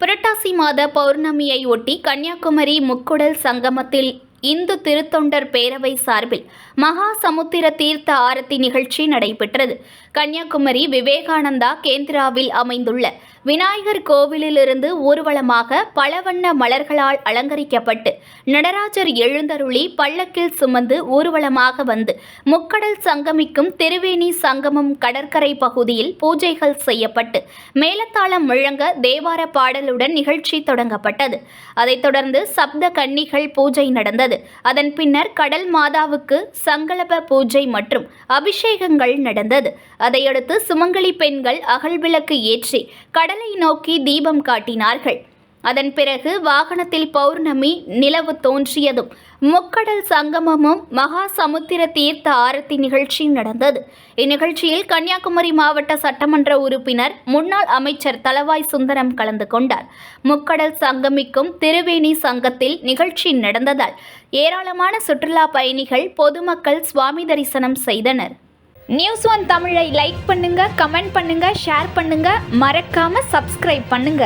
புரட்டாசி மாத பௌர்ணமியை ஒட்டி கன்னியாகுமரி முக்குடல் சங்கமத்தில் இந்து திருத்தொண்டர் பேரவை சார்பில் மகா சமுத்திர தீர்த்த ஆரத்தி நிகழ்ச்சி நடைபெற்றது. கன்னியாகுமரி விவேகானந்தா கேந்திராவில் அமைந்துள்ள விநாயகர் கோவிலிலிருந்து ஊர்வலமாக பலவண்ண மலர்களால் அலங்கரிக்கப்பட்டு நடராஜர் எழுந்தருளி பல்லக்கில் சுமந்து ஊர்வலமாக வந்து முக்கடல் சங்கமிக்கும் திருவேணி சங்கமம் கடற்கரை பகுதியில் பூஜைகள் செய்யப்பட்டு மேலத்தாளம் முழங்க தேவார பாடலுடன் நிகழ்ச்சி தொடங்கப்பட்டது. அதைத் தொடர்ந்து சப்த கன்னிகள் பூஜை நடந்தது. அதன் பின்னர் கடல் மாதாவுக்கு சங்கலப பூஜை மற்றும் அபிஷேகங்கள் நடந்தது. அதையடுத்து சுமங்கலி பெண்கள் அகல்விளக்கு ஏற்றி கடலை நோக்கி தீபம் காட்டினார்கள். அதன் பிறகு வாகனத்தில் பௌர்ணமி நிலவு தோன்றியதும் முக்கடல் சங்கமமும் மகா சமுத்திர தீர்த்த ஆரத்தி நிகழ்ச்சி நடந்தது. இந்நிகழ்ச்சியில் கன்னியாகுமரி மாவட்ட சட்டமன்ற உறுப்பினர் முன்னாள் அமைச்சர் தலவாய் சுந்தரம் கலந்து கொண்டார். முக்கடல் சங்கமிக்கும் திருவேணி சங்கத்தில் நிகழ்ச்சி நடந்ததால் ஏராளமான சுற்றுலா பயணிகள் பொதுமக்கள் சுவாமி தரிசனம் செய்தனர். நியூஸ் ஒன் தமிழை லைக் பண்ணுங்க கமெண்ட் பண்ணுங்க ஷேர் பண்ணுங்க மறக்காம சப்ஸ்கிரைப் பண்ணுங்க.